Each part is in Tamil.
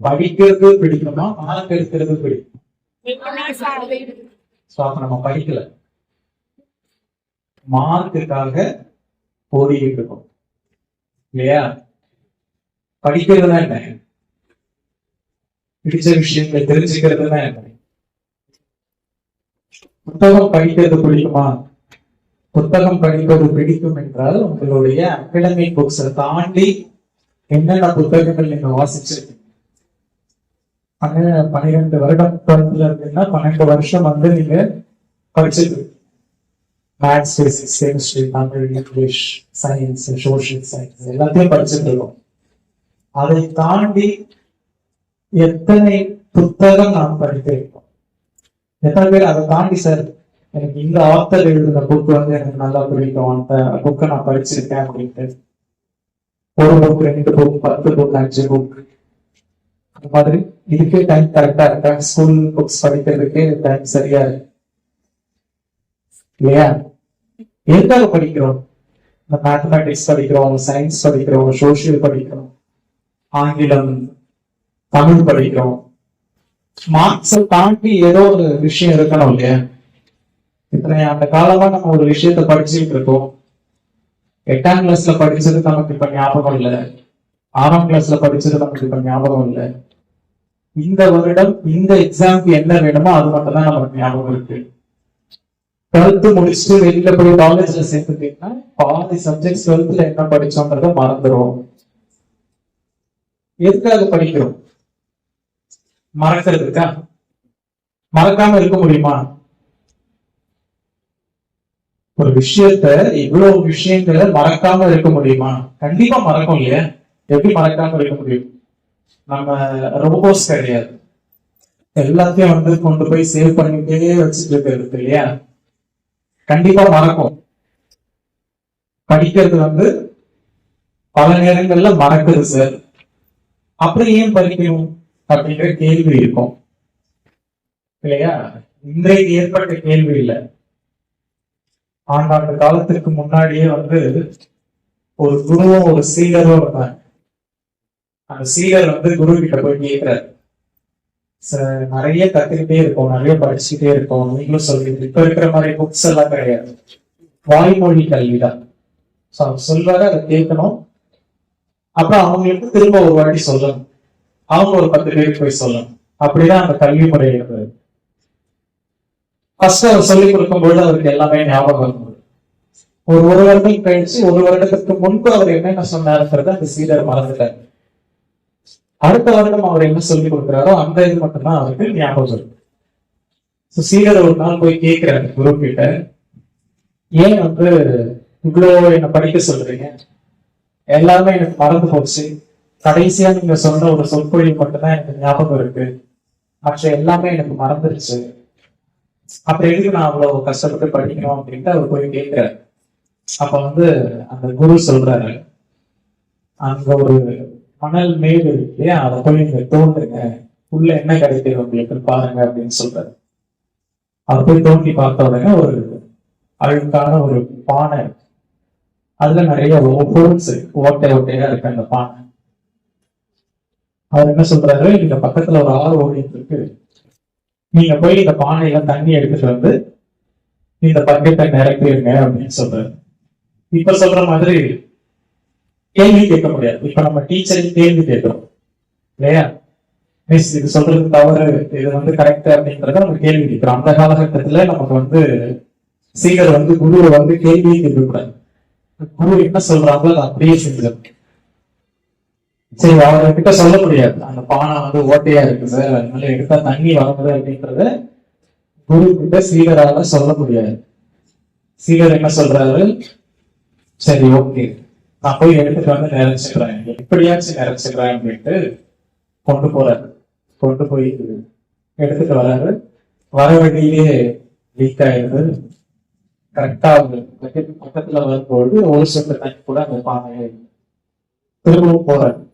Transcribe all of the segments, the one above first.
படிக்கிறது பிடிக்குமா? மார்க் எடுக்கிறது பிடிக்கும்? அப்ப நம்ம படிக்கல. மார்க்குக்காக ஓடிக்கிட்டு இருக்கோம். இல்லையா? படிக்கிறதுனா என்ன? பிடிச்ச விஷயங்களை தெரிஞ்சுக்கிறதுனா என்ன? புத்தகம் படிக்கிறது பிடிக்குமா? புத்தகம் படிப்பது பிடிக்கும் என்றால் உங்களுடைய அகடமிக் புக்ஸை தாண்டி என்னென்ன புத்தகங்கள் நீங்க வாசிச்சிருக்கீங்க? பன்னிரெண்டு பன்னிரெண்டு வருடம் தொடர்ந்துல இருக்குன்னா பன்னெண்டு வருஷம் வந்து நீங்க படிச்சிருக்கு maths physics chemistry Tamil English science social science எல்லாத்தையும் படிச்சுட்டு இருக்கோம். அதை தாண்டி எத்தனை புத்தகம் நாம் படித்திருக்கோம் எத்தனை பேர் அதை தாண்டி சார் எனக்கு இந்த ஆத்தர் எழுதின புக் வந்து எனக்கு நல்லா பிடிக்கும் அந்த புக்கை நான் படிச்சிருக்கேன் அப்படின்ட்டு. ஒரு புக் ரெண்டு புக் பத்து புக் அஞ்சு புக் அந்த மாதிரி இதுக்கே டைம் கரெக்டா இருக்கா? ஸ்கூல் புக்ஸ் படிக்கிறதுக்கு டைம் சரியா இருக்கு. இல்லையா? எதுக்காக படிக்கிறோம்? இந்த மேத்தமேட்டிக்ஸ் படிக்கிறோம் சயின்ஸ் படிக்கிறோம் சோசியல் படிக்கிறோம் ஆங்கிலம் தமிழ் படிக்கிறோம். மார்க்ஸை தாண்டி ஏதோ ஒரு விஷயம் இருக்கணும் இல்லையா? இத்தனை அந்த காலமா நம்ம ஒரு விஷயத்த படிச்சுட்டு இருக்கோம். எட்டாம் கிளாஸ்ல படிச்சது நமக்கு இப்ப ஞாபகம் இல்ல. ஆறாம் கிளாஸ்ல படிச்சது நமக்கு இப்ப ஞாபகம் இல்ல. இந்த வருடம் இந்த எக்ஸாம்க்கு என்ன வேணுமோ அது மட்டும் தான் நமக்கு ஞாபகம் இருக்கு. டுவெல்த்து முடிச்சுட்டு வெளியில போய் காலேஜ்ல சேர்த்துட்டீங்கன்னா பாதி சப்ஜெக்ட்ஸ் டுவெல்த்ல என்ன படிச்சோன்றத மறந்துடும் எதுக்காக படிக்கிறோம்? மறக்கிறதுக்கா மறக்காம இருக்க முடியுமா? ஒரு விஷயத்த இவ்வளவு விஷயங்களை மறக்காம இருக்க முடியுமா? கண்டிப்பா மறக்கும் இல்லையா? எப்படி மறக்காம இருக்க முடியும்? நம்ம ரோபோஸ் கிடையாது. எல்லாத்தையும் வந்து கொண்டு போய் சேவ் பண்ணிட்டே வச்சுட்டு இருக்கிறது இல்லையா? கண்டிப்பா மறக்கும். படிக்கிறது வந்து பல நேரங்கள்ல மறக்குது சார் அப்புறம் ஏன் படிக்கணும் அப்படிங்கிற கேள்வி இருக்கும். இல்லையா? இன்றைக்கு ஏற்பட்ட கேள்வி இல்லை. ஆண்டாண்டு காலத்திற்கு முன்னாடியே வந்து ஒரு குருவும் ஒரு சீடரும் இருந்தாங்க. அந்த சீடர் வந்து குரு கிட்ட போய் கேட்கிறார் "சார், நிறைய கத்துக்கிட்டே இருக்கோம் நிறைய படிச்சுட்டே இருக்கோம். நீங்களும் சொல்றீங்க இப்ப இருக்கிற மாதிரி புக்ஸ் எல்லாம் கிடையாது. வாய்மொழி கல்விதான். ஸோ அவர் சொல்றாரு அதை கேட்கணும். அப்புறம் அவங்களுக்கு திரும்ப ஒரு வாட்டி சொல்லணும். அவங்க ஒரு பத்து பேருக்கு போய் சொல்லணும். அப்படிதான் அந்த கல்வி முறை இருந்தது. ஃபர்ஸ்ட் அவர் சொல்லிக் கொடுக்கும்போது அவருக்கு எல்லாமே ஞாபகம் இருந்தது ஒரு ஒரு வருடம் கழிச்சு ஒரு வருடத்துக்கு முன்பு அவர் என்னென்ன சொன்னாருங்கிறத அந்த சீடர் மறந்துட்டார். அடுத்த வருடம் அவர் என்ன சொல்லி கொடுக்குறாரோ அந்த இது மட்டும்தான் அவருக்கு ஞாபகம் இருக்கு சீகர் சீடர் ஒரு நாள் போய் கேட்கிறாரு குரு கிட்ட ஏன் வந்து இவ்வளோ என்னை படிக்க சொல்றீங்க? எல்லாமே எனக்கு மறந்து போச்சு. கடைசியா நீங்க சொன்ன ஒரு சொற்பொழிவு மட்டும்தான் எனக்கு ஞாபகம் இருக்கு. மற்ற எல்லாமே எனக்கு மறந்துருச்சு. அப்புறம் எதுக்கு நான் அவ்வளவு கஷ்டப்பட்டு படிக்கணும்? அப்படின்ட்டு அவர் போய் கேட்கிறார். அப்ப வந்து அந்த குரு சொல்றாரு அங்க ஒரு மணல் மேல் இருக்கு இல்லையா? அதை போய் நீங்க தோண்டுங்க. உள்ள என்ன கிடைக்குது உங்களுக்கு? பாருங்க அப்படின்னு சொல்றாரு. அதை போய் தோண்டி பார்த்த உடனே ஒரு அழுக்கான ஒரு பானை இருக்கு. அதுல நிறைய ஹோல்ஸ் இருக்கு. ஓட்டை ஓட்டையா இருக்கு அந்த பானை. அவர் என்ன சொல்றாரு? இங்க பக்கத்துல ஒரு ஆறு ஓடிட்டு இருக்கு. நீங்க போய் இந்த பானையில தண்ணி எடுத்துட்டு வந்து இந்த பக்கத்தை நிரப்பிடுங்க அப்படின்னு சொல்றாரு. இப்ப சொல்ற மாதிரி கேள்வி கேட்க முடியாது. இப்ப நம்ம டீச்சர் கேள்வி கேட்கிறோம். இல்லையா? மிஸ் இது சொல்றது தவறு இது வந்து கரெக்ட் அப்படின்றத நம்ம கேள்வி கேட்கிறோம். அந்த காலகட்டத்துல நமக்கு வந்து சீடர் வந்து குருவை வந்து கேள்வியே கேட்கக்கூடாது. குரு என்ன சொல்றாங்களோ அதை அப்படியே செஞ்சிடும் சரி அவர்கிட்ட சொல்ல முடியாது. அந்த பானை வந்து ஓட்டையா இருக்கு சார் அதனால எடுத்தா தண்ணி வருது அப்படின்றத குரு கிட்ட சீடரால சொல்ல முடியாது. சீடர் என்ன சொல்றாரு? சரி ஓகே நான் போய் எடுத்துட்டு வந்து நிறைச்சிடுறேன் எப்படியாச்சும் நிறைச்சிடுறேன் அப்படின்ட்டு கொண்டு போறாரு. கொண்டு போய் எடுத்துட்டு வராரு. வர வழியிலே லீக் ஆயிடுது. கரெக்டா பக்கத்துல வரும்போது ஒரு சொட்டு தண்ணி கூட அந்த பானையை திரும்பவும் போறாரு.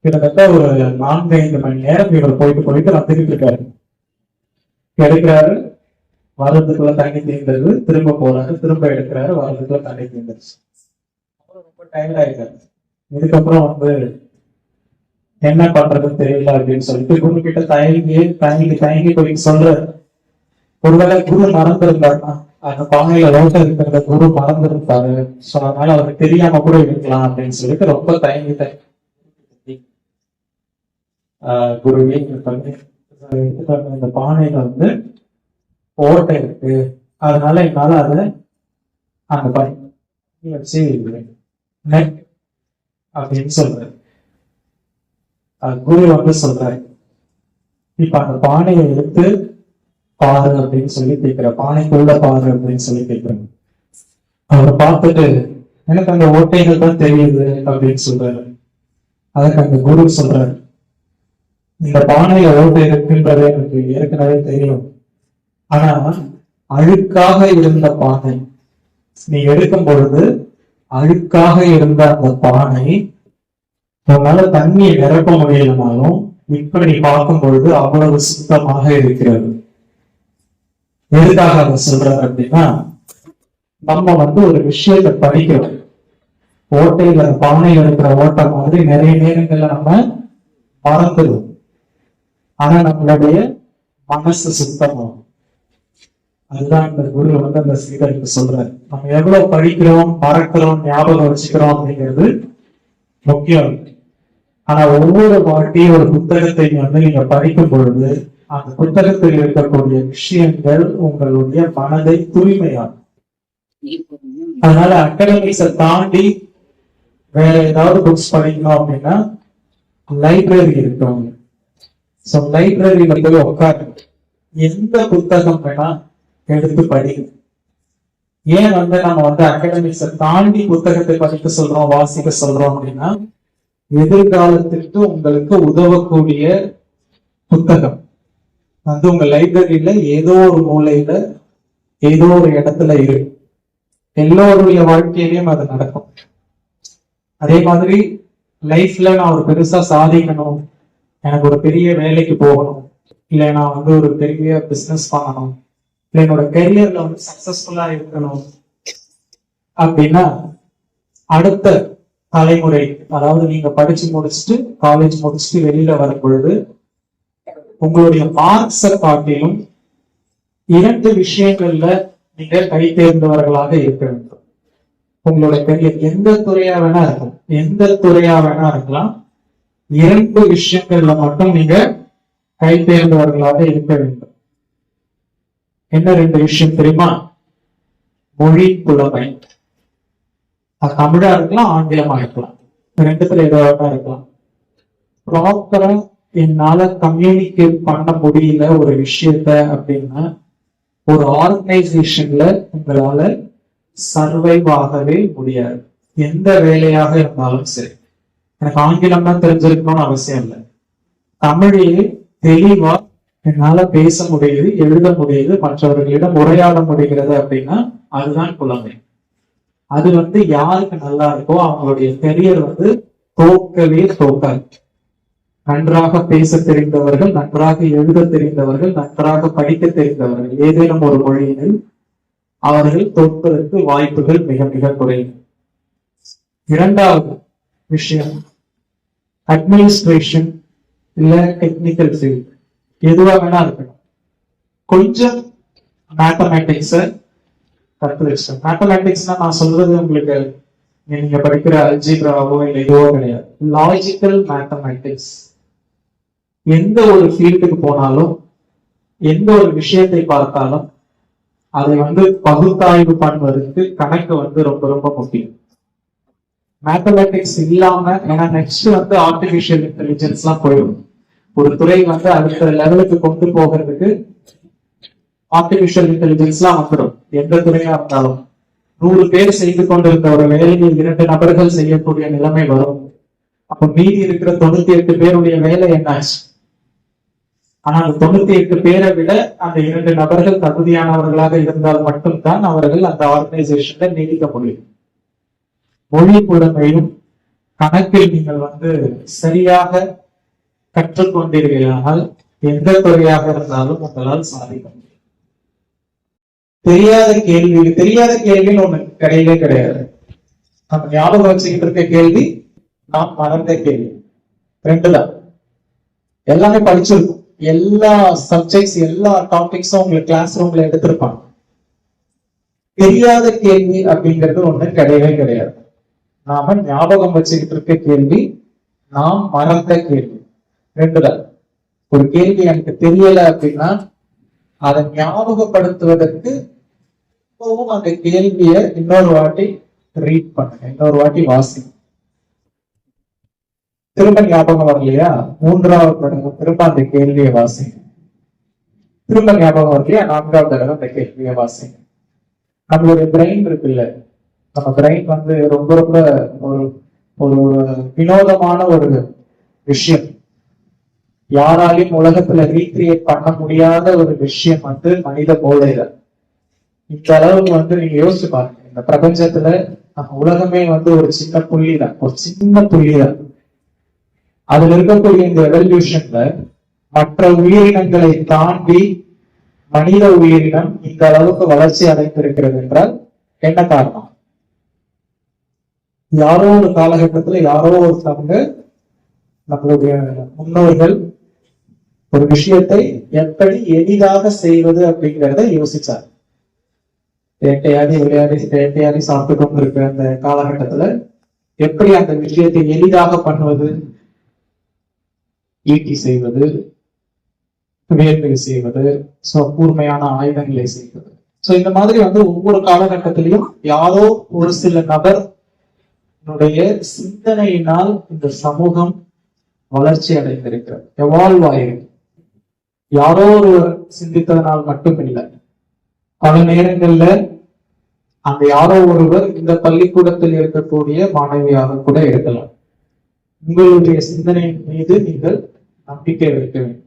கிட்டத்தட்ட ஒரு நான்கு ஐந்து மணி நேரம் இவர் போயிட்டு போயிட்டு வந்துட்டு இருக்காரு. எடுக்கிறாரு வர்றதுக்குள்ள தண்ணி தீர்ந்தது திரும்ப போறாரு. திரும்ப எடுக்கிறாரு. வர்றதுக்குள்ள தண்ணி தீர்ந்துருச்சு டயர்ட் ஆயிட்டாரு இதுக்கப்புறம் வந்து என்ன பண்றதுன்னு தெரியல அப்படின்னு சொல்லிட்டு குரு கிட்ட தயங்கி தயங்கி தயங்கி போய் சொல்ற ஒருவேளை குரு மறந்துருந்தாருன்னா அந்த பானையில ரோட்டை இருக்கிறத குரு மறந்துருப்பாரு. சோ அதனால அவருக்கு தெரியாம கூட இருக்கலாம் அப்படின்னு சொல்லிட்டு ரொம்ப தயங்கி தயங்கி. ஆஹ் குருவே இந்த பானையில வந்து ஓட்டை இருக்கு. அதனால என்னால அதை அந்த பண்ணி வச்சு நெக் அப்படின்னு சொல்றாரு. குரு வந்து சொல்றாரு இப்ப அந்த பானையை எடுத்து பாரு அப்படின்னு சொல்லி கேட்கிற பானைக்குள்ள பாரு அப்படின்னு சொல்லி கேட்கிறாங்க. அவரை பார்த்துட்டு எனக்கு அந்த ஓட்டைகள் தான் தெரியுது அப்படின்னு சொல்றாரு. அதற்கு அந்த குரு சொல்றாரு இந்த பானையில ஓட்டை இருக்குன்றது எனக்கு ஏற்கனவே தெரியும். ஆனா அழுக்காக இருந்த பானை நீ எடுக்கும் பொழுது அழுக்காக இருந்த அந்த பானை நம்மளால தண்ணியை நிரப்ப முடியலனாலும் இப்ப நீ பார்க்கும் பொழுது அவ்வளவு சுத்தமாக இருக்கிறது. எதுக்காக அவர் சொல்றாரு அப்படின்னா நம்ம வந்து ஒரு விஷயத்தை படிக்கிறோம். ஓட்டையில பானையில இருக்கிற ஓட்டை மாதிரி நிறைய நேரங்கள்ல நம்ம மறந்துடும் ஆனா நம்மளுடைய மனசு சுத்தமாகும். அதுதான் இந்த குரு வந்து அந்த சீடருக்கு சொல்றாரு நம்ம எவ்வளவு படிக்கிறோம் பறக்கிறோம் ஞாபகம் வச்சுக்கிறோம் அப்படிங்கிறது முக்கியம். ஆனா ஒவ்வொரு வாட்டியும் ஒரு புத்தகத்தை வந்து நீங்க படிக்கும் பொழுது அந்த புத்தகத்தில் இருக்கக்கூடிய விஷயங்கள் உங்களுடைய மனதை தூய்மையாகும் அதனால அகாடமிக்ஸை தாண்டி வேற ஏதாவது புக்ஸ் படிக்கணும் அப்படின்னா லைப்ரரி இருக்கும் சோ லைப்ரரியில போய் உட்காரு எந்த புத்தகம் வேணா எடுத்து படிங்க ஏன் வந்து நம்ம வந்து அகாடமிக்ஸை தாண்டி புத்தகத்தை படிக்க சொல்றோம் வாசிக்க சொல்றோம் அப்படின்னா எதிர்காலத்திற்கு உங்களுக்கு உதவக்கூடிய புத்தகம். வந்து உங்க லைப்ரரியில ஏதோ ஒரு மூலையில ஏதோ ஒரு இடத்துல இருக்கு எல்லோருடைய வாழ்க்கையிலையும் அது நடக்கும். அதே மாதிரி லைஃப்ல நான் ஒரு பெருசா சாதிக்கணும். எனக்கு ஒரு பெரிய வேலைக்கு போகணும். இல்லை நான் வந்து ஒரு பெரிய பிசினஸ் பண்ணணும். என்னோட கெரியர்ல வந்து சக்சஸ்ஃபுல்லா இருக்கணும். அப்படின்னா அடுத்த தலைமுறை அதாவது நீங்க படிச்சு முடிச்சுட்டு காலேஜ் முடிச்சுட்டு வெளியில வரும் பொழுது உங்களுடைய மார்க்ஸை காட்டிலும் இரண்டு விஷயங்கள்ல நீங்க கை தேர்ந்தவர்களாக இருக்க வேண்டும். உங்களோட கரியர் எந்த துறையா வேணா இருக்கும் எந்த துறையா வேணா இருக்கலாம். இரண்டு விஷயங்கள்ல மட்டும் நீங்க கை தேர்ந்தவர்களாக இருக்க வேண்டும். என்ன ரெண்டு விஷயம் தெரியுமா? மொழி புலமை. அது தமிழா இருக்கலாம் ஆங்கிலமா இருக்கலாம். ரெண்டுத்துல ஏதோ இருக்கலாம். ப்ராப்பரா என்னால கம்யூனிகேட் பண்ண முடியல ஒரு விஷயத்த அப்படின்னா ஒரு ஆர்கனைசேஷன்ல உங்களால சர்வைவ் ஆகவே முடியாது. எந்த வேலையாக இருந்தாலும் சரி. எனக்கு ஆங்கிலம் தான் தெரிஞ்சிருக்கணும்னு அவசியம் இல்லை. தமிழில் தெளிவா என்னால பேச முடியுது எழுத முடியுது மற்றவர்களிடம் உரையாட முடிகிறது அப்படின்னா அதுதான் குழந்தை அது வந்து யாருக்கு நல்லா இருக்கோ அவங்களுடைய கெரியர் வந்து தோக்கவே தோக்காது. நன்றாக பேச தெரிந்தவர்கள் நன்றாக எழுத தெரிந்தவர்கள் நன்றாக படிக்க தெரிந்தவர்கள் ஏதேனும் ஒரு மொழியினில் அவர்கள் தோற்பதற்கு வாய்ப்புகள் மிக மிக குறைவு. இரண்டாவது விஷயம் அட்மினிஸ்ட்ரேஷன் இல்ல டெக்னிக்கல் ஃபீல்ட் எதுவா வேணா இருக்கணும் கொஞ்சம் மேத்தமேட்டிக்ஸ் கற்று வச்சேன் மேத்தமேட்டிக்ஸ்னா நான் சொல்றது உங்களுக்கு நீங்க படிக்கிற அல்ஜிப்ராவோ இல்லை இதுவோ கிடையாது. லாஜிக்கல் மேத்தமேட்டிக்ஸ் எந்த ஒரு ஃபீல்டுக்கு போனாலும் எந்த ஒரு விஷயத்தை பார்த்தாலும் அதை வந்து பகுத்தாய்வு பண்ணுவதற்கு கணக்கு வந்து ரொம்ப ரொம்ப முக்கியம். மேத்தமேட்டிக்ஸ் இல்லாம ஏன்னா நெக்ஸ்ட் வந்து ஆர்டிபிஷியல் இன்டெலிஜென்ஸ் எல்லாம் போயிடும். ஒரு துறை வந்து அடுத்த லெவலுக்கு கொண்டு போகிறதுக்கு ஆர்டிபிஷியல் இன்டெலிஜென்ஸ் எல்லாம் வந்துடும் எந்த துறையா இருந்தாலும். நூறு பேர் செய்து கொண்டிருந்த ஒரு வேலையை இரண்டு நபர்கள் செய்யக்கூடிய நிலைமை வரும். அப்ப மீதி இருக்கிற தொண்ணூத்தி எட்டு பேருடைய வேலை என்னாச்சு ஆனால் தொண்ணூத்தி எட்டு பேரை விட அந்த இரண்டு நபர்கள் தகுதியானவர்களாக இருந்தால் மட்டும்தான் அவர்கள் அந்த ஆர்கனைசேஷன்ல நீடிக்க முடியும். மொழி புலமையும் கணக்கில் நீங்கள் வந்து சரியாக கற்றுக்கொண்டீர்களானால் எந்த துறையாக இருந்தாலும் உங்களால் சாதிக்க முடியும். தெரியாத கேள்வி தெரியாத கேள்வின்னு ஒண்ணு கிடையவே கிடையாது. நம்ம ஞாபகம் வச்சுக்கிட்டு இருக்க கேள்வி நாம் மறந்த கேள்வி. ரெண்டு தான். எல்லாமே படிச்சிருக்கும். எல்லா சப்ஜெக்ட்ஸ் எல்லா டாபிக்ஸும் உங்களுக்கு கிளாஸ் ரூம்ல எடுத்திருப்பாங்க. தெரியாத கேள்வி அப்படிங்கிறது ஒண்ணு கிடையவே கிடையாது. நாம ஞாபகம் வச்சுக்கிட்டு இருக்க கேள்வி நாம் மறந்த கேள்வி. ரெண்டு ஒரு கேள்வி எனக்கு தெரியல அப்படின்னா அதை ஞாபகப்படுத்துவதற்கு இப்பவும் அந்த கேள்வியை இன்னொரு வாட்டி ரீட் பண்ணுங்க. இன்னொரு வாட்டி வாசி திரும்ப ஞாபகம் வரலையா? மூன்றாவது தடவை திரும்ப அந்த கேள்வியை வாசிங்க. திரும்ப ஞாபகம் வரலையா? நான்காவது தடவை அந்த கேள்வியை வாசிங்க. நம்மளுடைய பிரெயின் இருக்குல்ல. நம்ம பிரெயின் வந்து ரொம்ப ரொம்ப ஒரு ஒரு வினோதமான ஒரு விஷயம். யாராலையும் உலகத்துல ரீக்ரியேட் பண்ண முடியாத ஒரு விஷயம் வந்து மனித போதையில. இந்த அளவுக்கு வந்து நீங்க யோசிச்சு பாருங்க. இந்த பிரபஞ்சத்துல நம்ம உலகமே வந்து ஒரு சின்ன புள்ளி தான் ஒரு சின்ன புள்ளி தான் அதுல இருக்கக்கூடிய இந்த எவல்யூஷன்ல மற்ற உயிரினங்களை தாண்டி மனித உயிரினம் இந்த அளவுக்கு வளர்ச்சி அடைந்திருக்கிறது என்றால் என்ன காரணம்? யாரோ ஒரு காலகட்டத்துல யாரோ ஒருத்தவங்க நம்மளுடைய முன்னோர்கள் ஒரு விஷயத்தை எப்படி எளிதாக செய்வது அப்படிங்கிறத யோசிச்சார். வேட்டையாடி விளையாடி வேட்டையாடி சாப்பிட்டு கொண்டிருக்கிற அந்த காலகட்டத்துல எப்படி அந்த விஷயத்தை எளிதாக பண்ணுவது? ஈட்டி செய்வது வேள்வி செய்வது சோ கூர்மையான ஆயுதங்களை செய்வது. சோ இந்த மாதிரி வந்து ஒவ்வொரு காலகட்டத்திலையும் யாரோ ஒரு சில நபர் சிந்தனையினால் இந்த சமூகம் வளர்ச்சி அடைந்திருக்கிறது. எவால்வ் ஆயிருக்கு. யாரோ ஒருவர் சிந்தித்ததனால் மட்டும் இல்லை. பல நேரங்கள்ல அந்த யாரோ ஒருவர் இந்த பள்ளிக்கூடத்தில் இருக்கக்கூடிய மாணவியாக கூட இருக்கலாம். உங்களுடைய சிந்தனையின் மீது நீங்கள் நம்பிக்கை வைக்க வேண்டும்.